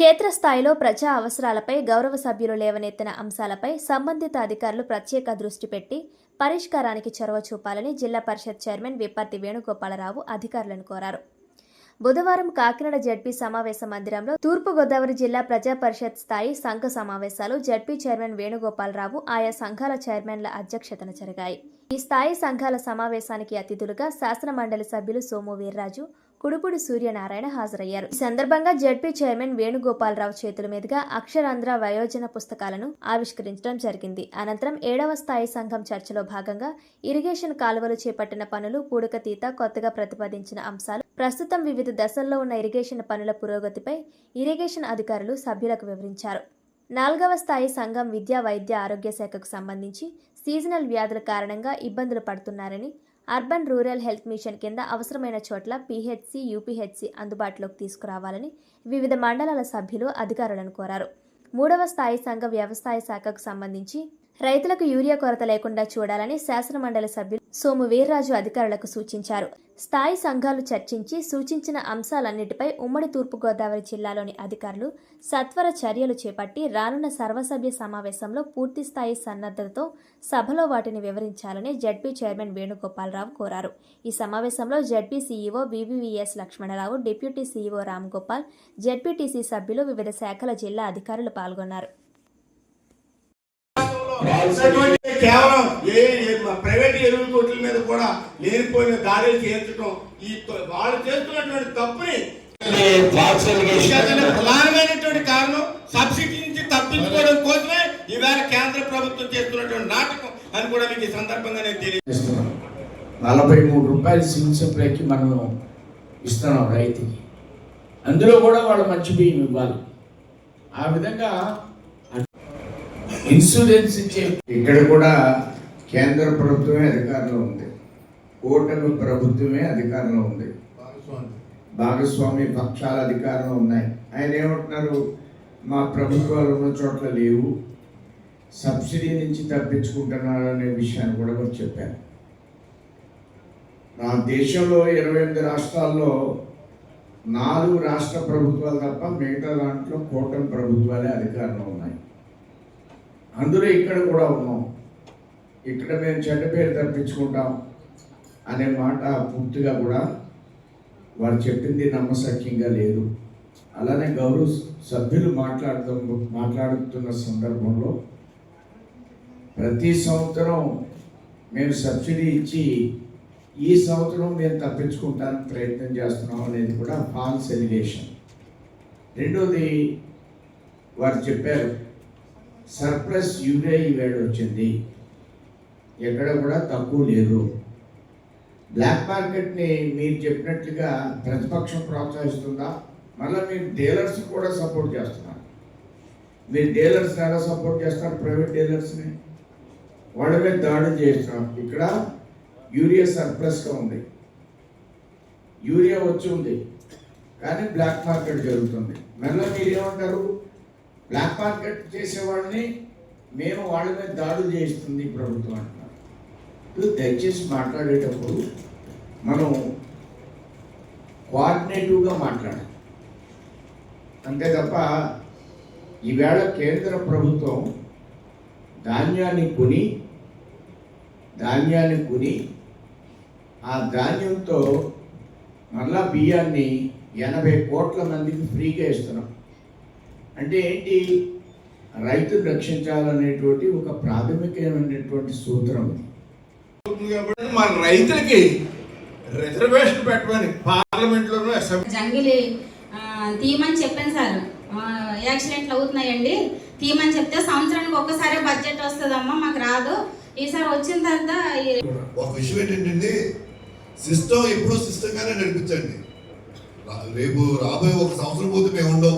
క్షేత్రస్థాయిలో ప్రజా అవసరాలపై గౌరవ సభ్యులు లేవనెత్తిన అంశాలపై సంబంధిత అధికారులు ప్రత్యేక దృష్టి పెట్టి పరిష్కారానికి చొరవ చూపాలని జిల్లా పరిషత్ చైర్మన్ విప్పర్తి వేణుగోపాలరావు అధికారులను కోరారు. బుధవారం కాకినాడ జడ్పీ సమావేశ మందిరంలో తూర్పుగోదావరి జిల్లా ప్రజా పరిషత్ స్థాయి సంఘ సమావేశాలు జడ్పీ చైర్మన్ వేణుగోపాలరావు ఆయా సంఘాల చైర్మన్ల అధ్యక్షతన జరిగాయి. ఈ స్థాయి సంఘాల సమావేశానికి అతిథులుగా శాసన మండలి సభ్యులు సోము వీర్రాజు కుడుపుడు సూర్యనారాయణ హాజరయ్యారు. ఈ సందర్భంగా జడ్పీ చైర్మన్ వేణుగోపాలరావు చేతుల మీదుగా అక్షరాంధ్ర వయోజన పుస్తకాలను ఆవిష్కరించడం జరిగింది. అనంతరం ఏడవ స్థాయి సంఘం చర్చలో భాగంగా ఇరిగేషన్ కాలువలు చేపట్టిన పనులు పూడకతీత కొత్తగా ప్రతిపాదించిన అంశాలు ప్రస్తుతం వివిధ దశల్లో ఉన్న ఇరిగేషన్ పనుల పురోగతిపై ఇరిగేషన్ అధికారులు సభ్యులకు వివరించారు. నాలుగవ స్థాయి సంఘం విద్యా వైద్య ఆరోగ్య శాఖకు సంబంధించి సీజనల్ వ్యాధుల కారణంగా ఇబ్బందులు పడుతున్నారని అర్బన్ రూరల్ హెల్త్ మిషన్ కింద అవసరమైన చోట్ల పీహెచ్సి యూపీహెచ్సి అందుబాటులోకి తీసుకురావాలని వివిధ మండలాల సభ్యులు అధికారులను కోరారు. మూడవ స్థాయి సంఘ వ్యవసాయ శాఖకు సంబంధించి రైతులకు యూరియా కొరత లేకుండా చూడాలని శాసనమండలి సభ్యులు సోము వీర్రాజు అధికారులకు సూచించారు. స్థాయి సంఘాలు చర్చించి సూచించిన అంశాలన్నిటిపై ఉమ్మడి తూర్పుగోదావరి జిల్లాలోని అధికారులు సత్వర చర్యలు చేపట్టి రానున్న సర్వసభ్య సమావేశంలో పూర్తిస్థాయి సన్నద్ధతతో సభలో వాటిని వివరించాలని జడ్పీ చైర్మన్ వేణుగోపాలరావు కోరారు. ఈ సమావేశంలో ZP CEO VVVS Lakshmanarao deputy CEO Ramgopal ZPTC సభ్యులు వివిధ శాఖల జిల్లా అధికారులు పాల్గొన్నారు. కేవలం ఏ ఏ ప్రైవేట్ ఎరువుల తోటల మీద కూడా లేనిపోయిన దాడులు చేయించడం ఈ వాళ్ళు చేస్తున్నటువంటి తప్పుని ప్రధానమైనటువంటి కారణం సబ్సిడీ నుంచి తప్పించుకోవడం కోసమే ఈవేళ కేంద్ర ప్రభుత్వం చేస్తున్నటువంటి నాటకం అని కూడా మీకు ఈ సందర్భంగా నేను తెలియ ఇస్తున్నాం నలభై మూడు రూపాయలు సివిల్ సప్లైకి మనం ఇస్తున్నాం రైతుకి. అందులో కూడా వాళ్ళు మంచి బియ్యం ఇవ్వాలి. ఆ విధంగా ఇన్సూరెన్స్ ఇచ్చే ఇక్కడ కూడా కేంద్ర ప్రభుత్వమే అధికారంలో ఉంది. కూటమి ప్రభుత్వమే అధికారంలో ఉంది. భాగస్వామి. పక్షాల అధికారంలో ఉన్నాయి. ఆయన ఏమంటున్నారు? మా ప్రభుత్వాలు ఉన్న చోట్ల లేవు. సబ్సిడీ నుంచి తప్పించుకుంటున్నారు అనే విషయాన్ని కూడా వారు చెప్పారు. నా దేశంలో ఇరవై ఎనిమిది రాష్ట్రాల్లో నాలుగు రాష్ట్ర ప్రభుత్వాలు తప్ప మిగతా దాంట్లో కూటమి ప్రభుత్వాలే అధికారంలో ఉన్నాయి. అందులో ఇక్కడ కూడా ఉన్నాం. ఇక్కడ మేము చెడ్డ పేరు తప్పించుకుంటాం అనే మాట పూర్తిగా కూడా వారు చెప్పింది నమ్మశక్యంగా లేదు. అలానే గౌరవ సభ్యులు మాట్లాడుతూ మాట్లాడుతున్న సందర్భంలో ప్రతి సంవత్సరం మేము సబ్సిడీ ఇచ్చి ఈ సంవత్సరం మేము తప్పించుకుంటానికి ప్రయత్నం చేస్తున్నాం అనేది కూడా ఫాల్స్ ఎలిగేషన్ రెండోది వారు చెప్పారు సర్ప్లస్ యూరియా ఈవేళ వచ్చింది. ఎక్కడ కూడా తక్కువ లేదు. బ్లాక్ మార్కెట్ని మీరు చెప్పినట్లుగా ప్రతిపక్షం ప్రోత్సహిస్తుందా? మళ్ళీ మీరు డీలర్స్ కూడా సపోర్ట్ చేస్తున్నారు. మీరు డీలర్స్ ఎలా సపోర్ట్ చేస్తారు ప్రైవేట్ డీలర్స్ని? వాళ్ళ మీద దాడులు చేస్తున్నాం ఇక్కడ యూరియా సర్ప్లస్గా ఉంది. యూరియా వచ్చి ఉంది. కానీ బ్లాక్ మార్కెట్ జరుగుతుంది. మళ్ళీ మీరు ఏమంటారు? బ్లాక్ మార్కెట్ చేసే వాళ్ళని మేము వాళ్ళ మీద దాడులు చేస్తుంది ఈ ప్రభుత్వం అంటున్నారు. ఇప్పుడు దయచేసి మాట్లాడేటప్పుడు మనం కోఆర్డినేటివ్గా మాట్లాడాలి. అంతే తప్ప ఈవేళ కేంద్ర ప్రభుత్వం ధాన్యాన్ని కొని ధాన్యాన్ని కొని ఆ ధాన్యంతో మళ్ళా బియ్యాన్ని ఎనభై కోట్ల మందికి ఫ్రీగా ఇస్తున్నాం. అంటే ఏంటి? రైతును రక్షించాలనేటువంటి ఒక ప్రాథమికమైనటువంటి సూత్రం. కాబట్టి మన రైతులకి రిజర్వేషన్ పెట్టమని పార్లమెంట్లోనూ అసెంబ్లీ జంగిలి తీయమని చెప్పాను సార్. యాక్సిడెంట్లు అవుతున్నాయండి. తీయమని చెప్తే సంవత్సరానికి ఒక్కసారి బడ్జెట్ వస్తుందమ్మా మాకు రాదు. ఈసారి వచ్చిన తర్వాత ఒక విషయం ఏంటంటే సిస్టమ్ ఎప్పుడూ సిస్టమ్ గానే నడిపించండి రేపు రాబోయే ఒక సంవత్సరం పోతే మేము ఉండం